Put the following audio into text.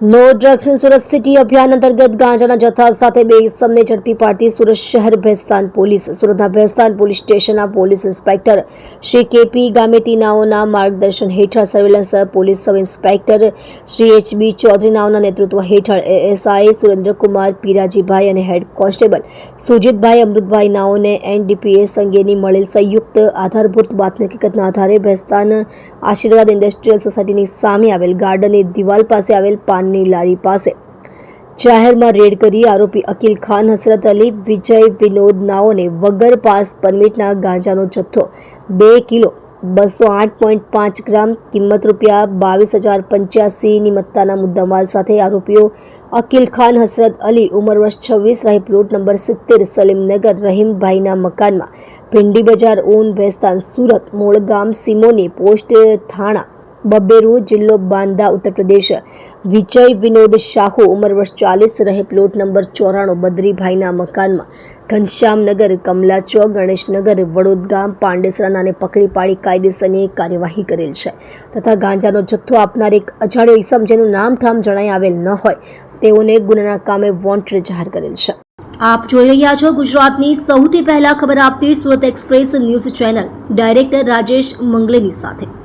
No drugs in Surat city અભિયાન અંતર્ગત ગાંજાના જથ્થા સાથે બે ઇસમને ઝડપી પાડતી સુરત શહેર ભેસ્તાન પોલીસ સુરતના ભેસ્તાન પોલીસ સ્ટેશનના પોલીસ ઇન્સ્પેક્ટર શ્રી કેપી ગામેતીનાઓના માર્ગદર્શન હેઠળ surveillance police sub inspector Shri HB ચૌધરીનાઓના નેતૃત્વ હેઠળ એએસઆઈ સુરેન્દ્રકુમાર પીરાજીભાઈ અને હેડ કોન્સ્ટેબલ સુજીતભાઈ અમૃતભાઈ નાઓને એનડીપીએસ અંગેની મળેલ સંયુક્ત આધારભૂત બાતમી હકીકતના આધારે ભેસ્તાન આશીર્વાદ ઇન્ડસ્ટ્રીયલ સોસાયટીની સામે આવેલ ગાર્ડનની દિવાલ પાસે આવેલ પાનની લારી પાસે. જાહેરમાં રેડ કરી આરોપી અકીલ ખાન હસરત અલી, વિજય વિનોદ નાઓને વગર પાસ પરમિટના ગાંજાનો જથ્થો બે કિલો, બસો આઠ પોઈન્ટ પાંચ ગ્રામ, કિંમત રૂપિયા બાવીસ હજાર પંચ્યાસીની મત્તાના મુદ્દામાલ સાથે આરોપીઓ અકીલ ખાન હસરત અલી, ઉંમર વર્ષ છવ્વીસ, રાહી પ્લોટ નંબર સિત્તેર, સલીમનગર, રહીમભાઈના મકાનમાં, ભીંડી બજાર ઓન ભેસ્તાન, સુરત, મોળગામ, સિમોની પોસ્ટ, થાણા બબ્બેરુ જિલ્લો બાંદા ઉત્તર પ્રદેશ વિજય વિનોદ શાહુ ઉંમર વર્ષ ચાલીસ, રહે પ્લોટ નંબર ચોરાણું, બદ્રીભાઈના મકાનમાં. ઘનશ્યામનગર કમલા ચોક ગણેશનગર વડોદ ગામ પાંડેસરાનાને પકડી પાડી કાયદેસરની કાર્યવાહી કરેલ છે. તથા ગાંજાનો જથ્થો આપનાર એક અજાણ્યો ઈસમ જેનું નામ ઠામ જણાઈ આવેલ ન હોય, તેઓને ગુનાના કામે વોન્ટેડ જાહેર કરેલ છે. આપ જોઈ રહ્યા છો ગુજરાતની સૌથી પહેલા ખબર આપતી Surat express news channel. Director Rajesh મંગલેની સાથે.